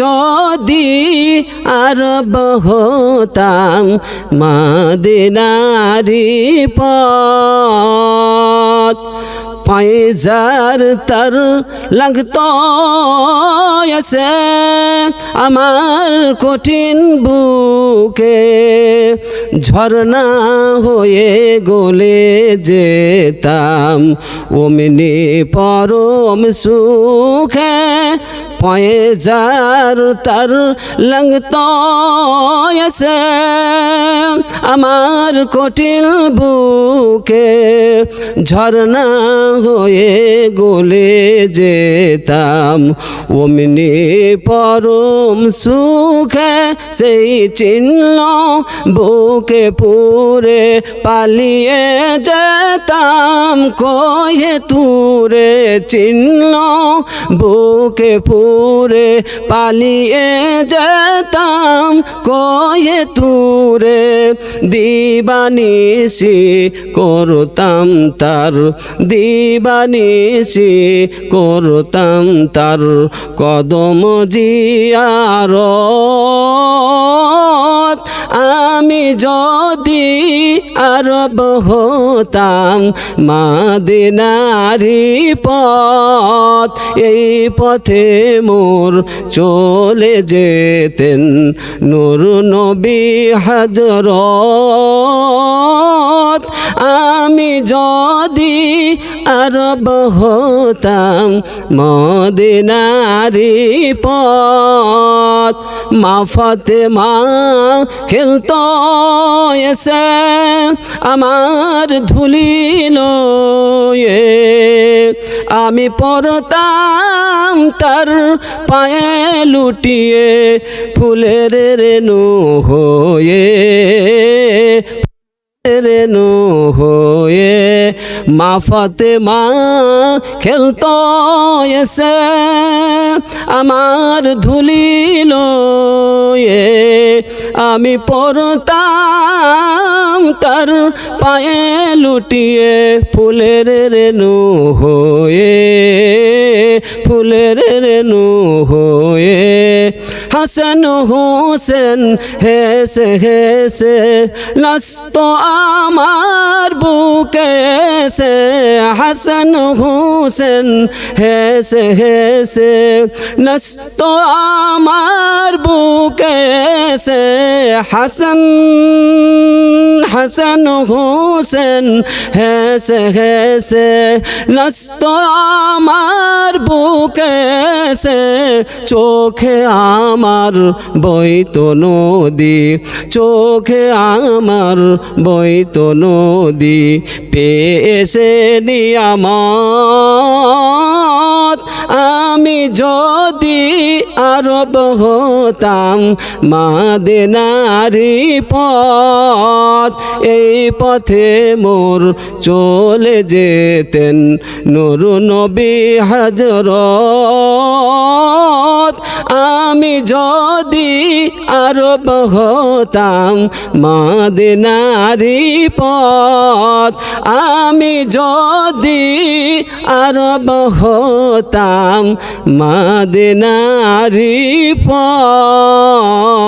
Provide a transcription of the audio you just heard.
যদি আরব হতাম মাদিনারি পথ পয়জার তার লাগতো এসে আমার কঠিন বুকে, ঝর্ণা হয়ে গলে যেতাম অমনি পরম সুখে। পয়জার তার লাগতো আমার কঠিন বুকে ঝর্ণা হয়ে গলে যেতাম। অমনি পরম সুখে সেই চিহ্ন বুকে পুরে পালিয়ে যেতাম। কয়ে তুরে চিহ্ন বুকে পুরে পালিয়ে যেতাম, কয়ে তুরে দিবানিসি করতাম তার দিবানিসি করতাম তার কদম জিয়ার আমি যদি আরব হতাম, মাদিনারি পথ, এই পথে মোর চলে যেতেন নুর নবী হাজরত আমি যদি আরব হতাম মদিনারি পথ মাফতে মা খেলতো এসে আমার ধুলিল এ আমি পড়তাম তার পায়ে লুটিয়ে ফুলের রেণু হয়ে রেণু হয়ে। মাফাতে মা খেলত এসে, আমার ধুলিল আমি পড়তাম তার পায়ে লুটিয়ে ফুলের রেণু হয়ে, ফুলের রেণু হয়ে। হাসান হোসেন হেসে হেসে নস্ত আমার বুকে সে। হাসান হোসেন হেসে হেসে নস্ত আমার বুকে সে হাসান হাসান হোসেন, হেসে হেসে নস্ত আমার বুকে সে, চোখে আমার বইত নদী, চোখে আমার বইত নদী, পেয়েছে নিয়ামত। আমি যদি আরব হতাম মাদেনারি পথ, এই পথে মোর চলে যেতেন নুরু নবী হাজরত আমি যদি আরব হতাম নারী পথ। আমি যদি আরব হতাম নারী পথ।